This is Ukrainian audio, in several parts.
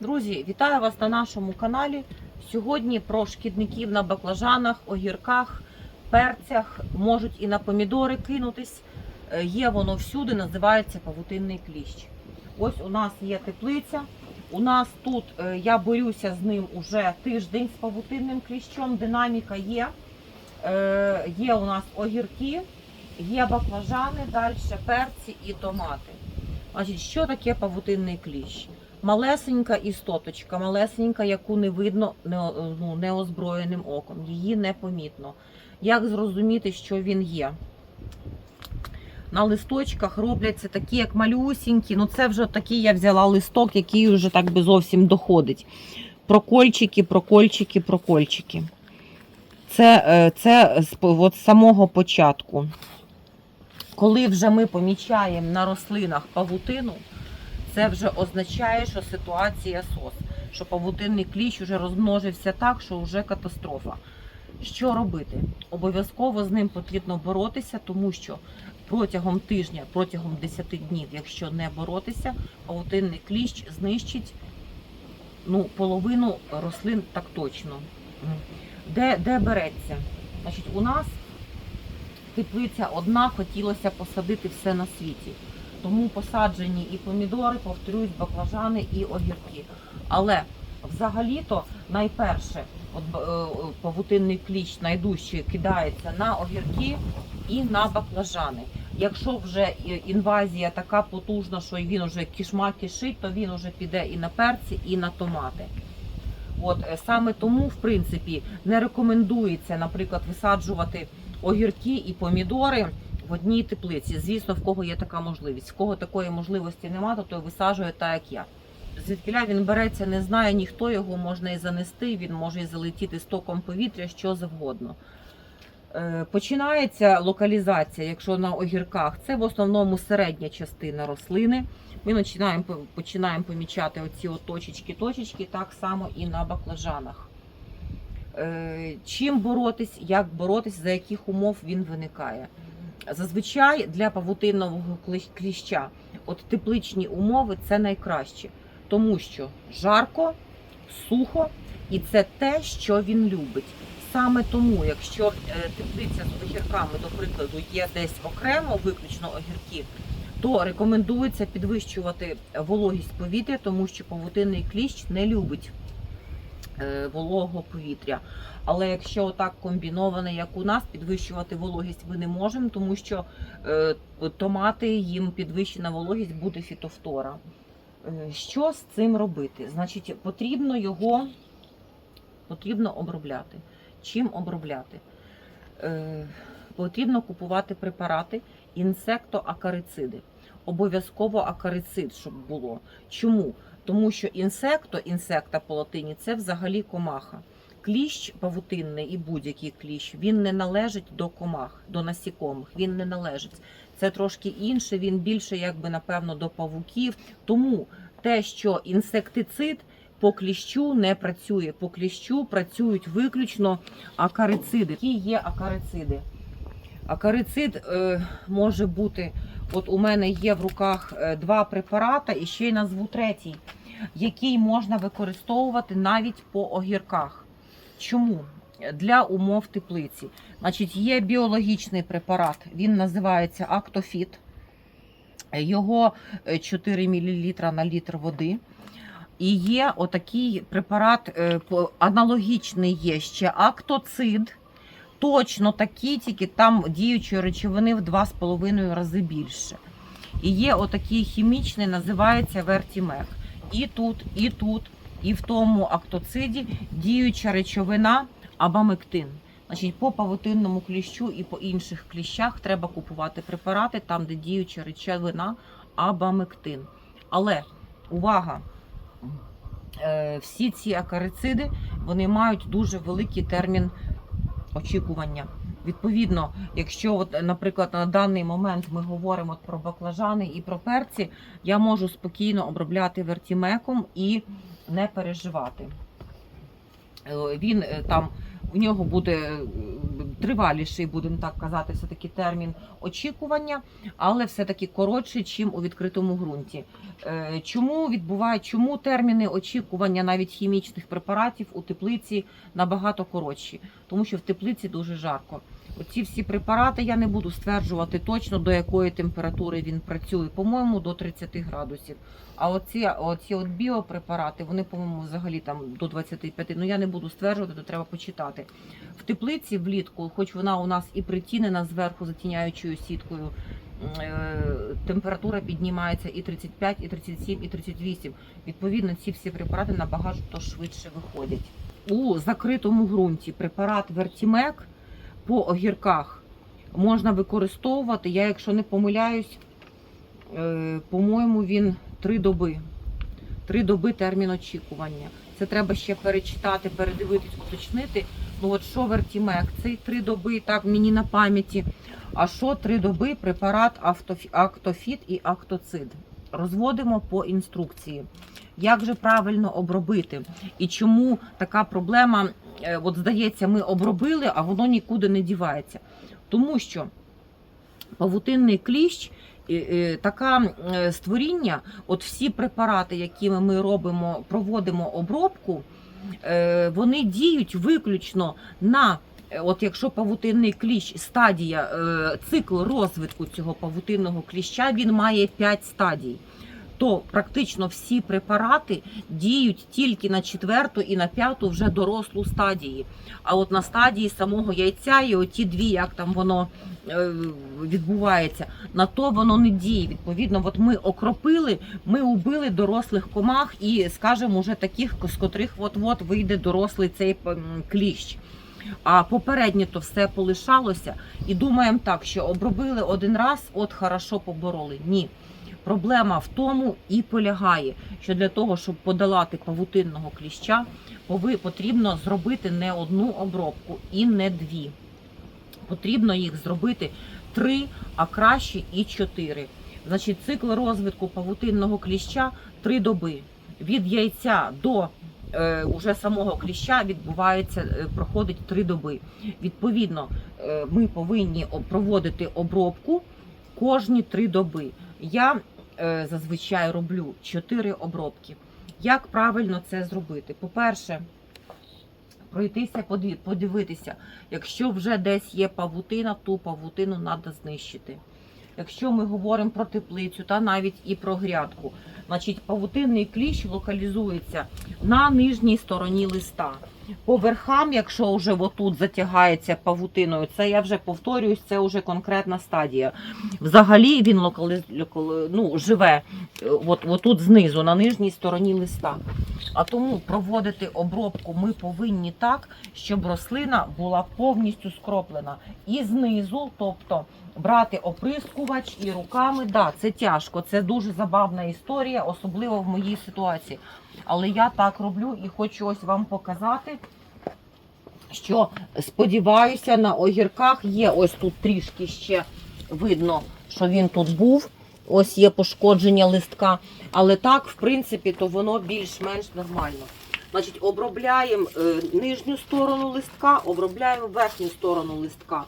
Друзі, вітаю вас на нашому каналі. Сьогодні про шкідників на баклажанах, огірках, перцях, можуть і на помідори кинутись. Е, Є воно всюди, називається павутинний кліщ. Ось у нас є теплиця. У нас тут е, я борюся з ним уже тиждень з павутинним кліщом. Динаміка є. Е, Є у нас огірки, є баклажани, далі перці і томати. Значить, що таке павутинний кліщ? Малесенька істоточка, малесенька, яку не видно ну, неозброєним оком. Її непомітно. Як зрозуміти, що він є? На листочках робляться такі, як малюсінькі. Ну, це вже такий я взяла листок, який вже так би зовсім доходить. Прокольчики, прокольчики, прокольчики. Це, е, це от з самого початку. Коли вже ми помічаємо на рослинах павутину, це вже означає, що ситуація сос, що павутинний кліщ вже розмножився так, що вже катастрофа. Що робити? Обов'язково з ним потрібно боротися, тому що протягом тижня, протягом 10 днів, якщо не боротися, павутинний кліщ знищить ну, половину рослин так точно. Де, де береться? Значить, у нас теплиця одна, хотілося посадити все на світі. Тому посаджені і помідори, повторюсь, баклажани і огірки. Але взагалі-то найперше от, е, павутинний кліщ найдужче кидається на огірки і на баклажани. Якщо вже інвазія така потужна, що він вже кишма кишить, то він вже піде і на перці, і на томати. От е, саме тому, в принципі, не рекомендується, наприклад, висаджувати огірки і помідори в одній теплиці. Звісно, в кого є така можливість. В кого такої можливості немає, то той висаджує так, як я. Звідкіля він береться, не знає ніхто його можна і занести, він може і залетіти стоком повітря, що завгодно. Е, Починається локалізація, якщо на огірках, це в основному середня частина рослини. Ми починаємо, починаємо помічати оці точечки, точечки, так само і на баклажанах. Е, Чим боротись, як боротись, за яких умов він виникає. Зазвичай для павутинного кліща от тепличні умови це найкраще, тому що жарко, сухо, і це те, що він любить. Саме тому, якщо е, теплиця з огірками, до прикладу, є десь окремо, виключно огірки, то рекомендується підвищувати вологість повітря, тому що павутинний кліщ не любить вологого повітря. Але якщо так комбіноване, як у нас, підвищувати вологість ми не можемо, тому що е, томати їм підвищена вологість буде фітофтора. Е, Що з цим робити? Значить, потрібно його потрібно обробляти. Чим обробляти? Е, потрібно купувати препарати інсектоакарициди. Обов'язково акарицид, щоб було. Чому? Тому що інсекто, інсекта по латині це взагалі комаха. Кліщ павутинний і будь-який кліщ він не належить до комах, до насікомих. Він не належить. Це трошки інше. Він більше, якби напевно, до павуків. Тому те, що інсектицид по кліщу не працює. По кліщу працюють виключно акарициди. Які є акарициди? Акарицид е, може бути. От у мене є в руках е, два препарата, і ще й назву третій, який можна використовувати навіть по огірках. Чому? Для умов теплиці. Значить, є біологічний препарат, він називається Актофіт. Його е, 4 мл на літр води. І є отакий препарат, е, аналогічний є ще актоцид. Точно такий, тільки там діючої речовини в 2,5 рази більше. І є отакий хімічний, називається Вертімек. І тут, і тут, і в тому актоциді діюча речовина абамектин. Значить, по павутинному кліщу і по інших кліщах треба купувати препарати там, де діюча речовина абамектин. Але увага! Е, Всі ці акарициди вони мають дуже великий термін очікування. Відповідно, якщо, от, наприклад, на даний момент ми говоримо про баклажани і про перці, я можу спокійно обробляти вертімеком і не переживати. Е, Він е, там у нього буде е, триваліший, будемо так казати, все-таки термін очікування, але все-таки коротший, чим у відкритому ґрунті. Чому відбувають, чому терміни очікування навіть хімічних препаратів у теплиці набагато коротші? Тому що в теплиці дуже жарко. Оці всі препарати я не буду стверджувати точно до якої температури він працює. По-моєму, до 30 градусів. А оці, оці от біопрепарати, вони, по-моєму, взагалі там до 25. Ну я не буду стверджувати, то треба почитати. В теплиці влітку, хоч вона у нас і притінена зверху затіняючою сіткою, е, температура піднімається і 35, і 37, і 38. Відповідно, ці всі препарати набагато швидше виходять. У закритому ґрунті препарат Вертімек по огірках можна використовувати. Я, якщо не помиляюсь, е, по-моєму, він три доби. Три доби термін очікування. Це треба ще перечитати, передивитись, уточнити. Ну от що Вертімек? Цей три доби, так мені на пам'яті. А що три доби препарат Актофіт і Актоцид? Розводимо по інструкції. Як же правильно обробити? І чому така проблема? Е, От здається, ми обробили, а воно нікуди не дівається. Тому що павутинний кліщ така е, створіння, от всі препарати, якими ми робимо, проводимо обробку, е, вони діють виключно на. От якщо павутинний кліщ, стадія, цикл розвитку цього павутинного кліща, він має 5 стадій. То практично всі препарати діють тільки на четверту і на п'яту вже дорослу стадії. А от на стадії самого яйця і оті дві, як там воно е, відбувається, на то воно не діє. Відповідно, от ми окропили, ми убили дорослих комах і, скажімо, уже таких, з котрих от-от вийде дорослий цей кліщ. А попереднє то все полишалося, і думаємо так, що обробили один раз, от хорошо побороли. Ні. Проблема в тому і полягає, що для того, щоб подолати павутинного кліща, потрібно зробити не одну обробку і не дві. Потрібно їх зробити три, а краще і чотири. Значить, цикл розвитку павутинного кліща три доби. Від яйця до е, уже самого кліща відбувається, е, проходить три доби. Відповідно, е, ми повинні проводити обробку кожні три доби. Я зазвичай роблю 4 обробки. Як правильно це зробити? По-перше, пройтися, подивитися, якщо вже десь є павутина, ту павутину треба знищити. Якщо ми говоримо про теплицю та навіть і про грядку, значить павутинний кліщ локалізується на нижній стороні листа. По верхам, якщо вже отут затягається павутиною, це я вже повторююсь, це вже конкретна стадія. Взагалі він локали- ну, живе е, от, отут знизу, на нижній стороні листа. А тому проводити обробку ми повинні так, щоб рослина була повністю скроплена. І знизу, тобто брати оприскувач і руками, да, це тяжко, це дуже забавна історія, особливо в моїй ситуації. Але я так роблю і хочу ось вам показати, що сподіваюся, на огірках є ось тут трішки ще видно, що він тут був. Ось є пошкодження листка. Але так, в принципі, то воно більш-менш нормально. Значить, обробляємо е, нижню сторону листка, обробляємо верхню сторону листка.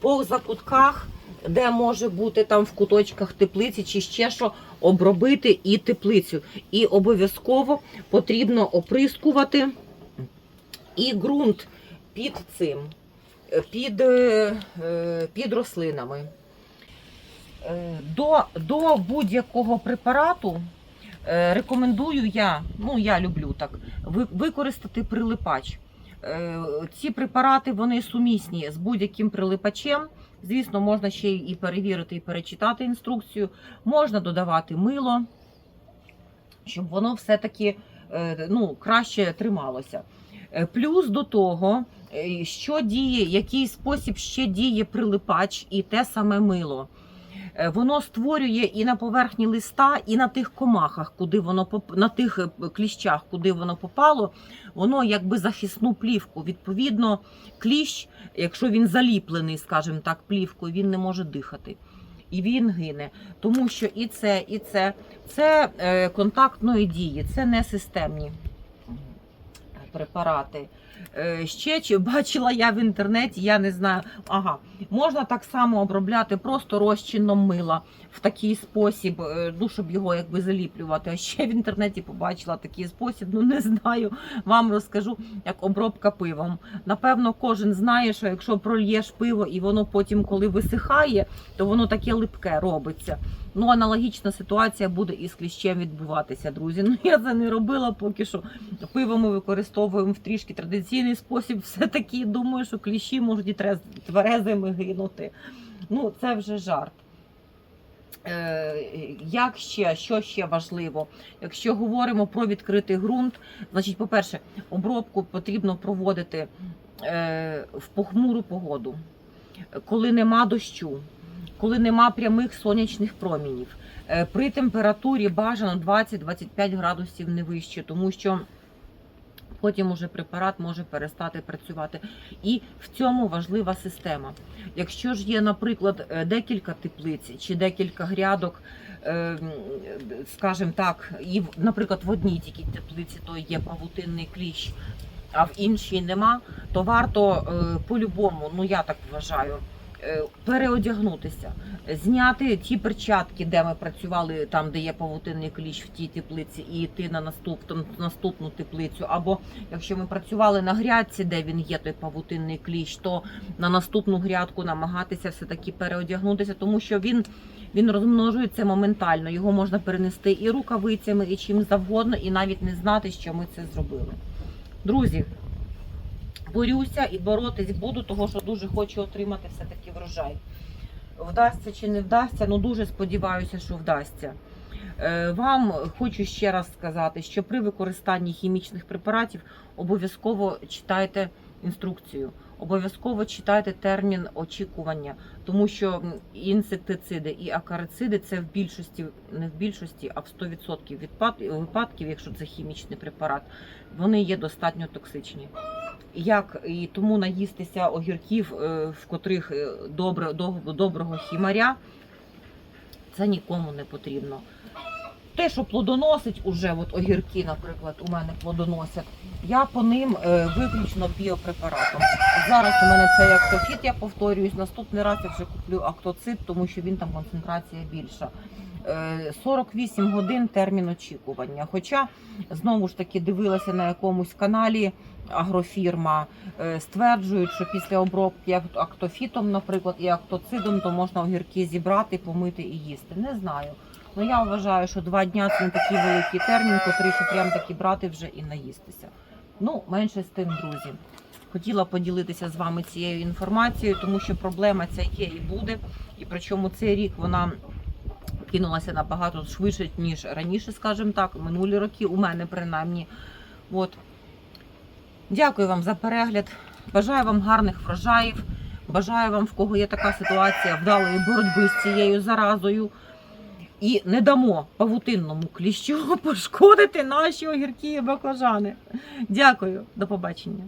По закутках, де може бути там в куточках теплиці чи ще що, обробити і теплицю. І обов'язково потрібно оприскувати і ґрунт під цим, е, під, е, е, під рослинами. До, до будь-якого препарату рекомендую я, ну я люблю так, використати прилипач. Е, Ці препарати вони сумісні з будь-яким прилипачем. Звісно, можна ще і перевірити, і перечитати інструкцію. Можна додавати мило, щоб воно все-таки е, ну, краще трималося. Е, Плюс до того, що діє, який спосіб ще діє прилипач і те саме мило. Е, Воно створює і на поверхні листа, і на тих комахах, куди воно на тих е, кліщах, куди воно попало, воно якби захисну плівку. Відповідно, кліщ, якщо він заліплений, скажімо так, плівкою, він не може дихати. І він гине, тому що і це, і це це е, контактної дії, це не системні. Препарати. Е, Ще чи бачила я в інтернеті, я не знаю. Ага, можна так само обробляти просто розчином мила в такий спосіб, е, ну щоб його якби заліплювати. А ще в інтернеті побачила такий спосіб. Ну не знаю. Вам розкажу, як обробка пивом. Напевно, кожен знає, що якщо прольєш пиво і воно потім, коли висихає, то воно таке липке робиться. Ну, аналогічна ситуація буде і з кліщем відбуватися, друзі. Ну я це не робила поки що. Пиво ми використовуємо в трішки традиційний спосіб. Все таки думаю, що кліщі можуть і тверезими гинути. Ну, це вже жарт. Е, Як ще, що ще важливо? Якщо говоримо про відкритий ґрунт, значить, по-перше, обробку потрібно проводити е, в похмуру погоду, коли нема дощу, коли нема прямих сонячних промінів. Е, При температурі бажано 20-25 градусів не вище, тому що потім уже препарат може перестати працювати. І в цьому важлива система. Якщо ж є, наприклад, е, декілька теплиць чи декілька грядок, е, скажімо так, і наприклад, в одній тільки теплиці то є павутинний кліщ, а в іншій нема, то варто е, по-любому, ну я так вважаю. Е, Переодягнутися, зняти ті перчатки, де ми працювали, там де є павутинний кліщ в тій теплиці, і йти на наступну, наступну теплицю. Або якщо ми працювали на грядці, де він є, той павутинний кліщ, то на наступну грядку намагатися все таки переодягнутися, тому що він, він розмножується моментально. Його можна перенести і рукавицями, і чим завгодно, і навіть не знати, що ми це зробили. Друзі, борюся і боротись буду, того що дуже хочу отримати все таки врожай. Вдасться чи не вдасться, ну дуже сподіваюся, що вдасться. Е, Вам хочу ще раз сказати, що при використанні хімічних препаратів обов'язково читайте інструкцію, обов'язково читайте термін очікування, тому що інсектициди і акарициди це в більшості, не в більшості, а в 100% відпад- випадків, якщо це хімічний препарат, вони є достатньо токсичні. Як і тому наїстися огірків, е, в котрих е, добре, доб- доброго хімаря, це нікому не потрібно. Те, що плодоносить уже, от огірки, наприклад, у мене плодоносять, я по ним е, виключно біопрепаратом. Зараз у мене цей актофіт, я повторююсь, наступний раз я вже куплю актоцит, тому що він там концентрація більша. Е, 48 годин термін очікування. Хоча знову ж таки дивилася на якомусь каналі агрофірма, е, стверджують, що після обробки актофітом, наприклад, і актоцидом, то можна огірки зібрати, помити і їсти. Не знаю. Ну я вважаю, що два дня це не такий великий термін, котрий що прям таки брати вже і наїстися. Ну, менше з тим, друзі. Хотіла поділитися з вами цією інформацією, тому що проблема ця є і буде. І причому цей рік вона кинулася набагато швидше, ніж раніше, скажімо так, минулі роки, у мене принаймні. От. Дякую вам за перегляд. Бажаю вам гарних врожаїв. Бажаю вам, в кого є така ситуація, вдалої боротьби з цією заразою. І не дамо павутинному кліщу пошкодити наші огірки і баклажани. Дякую, до побачення.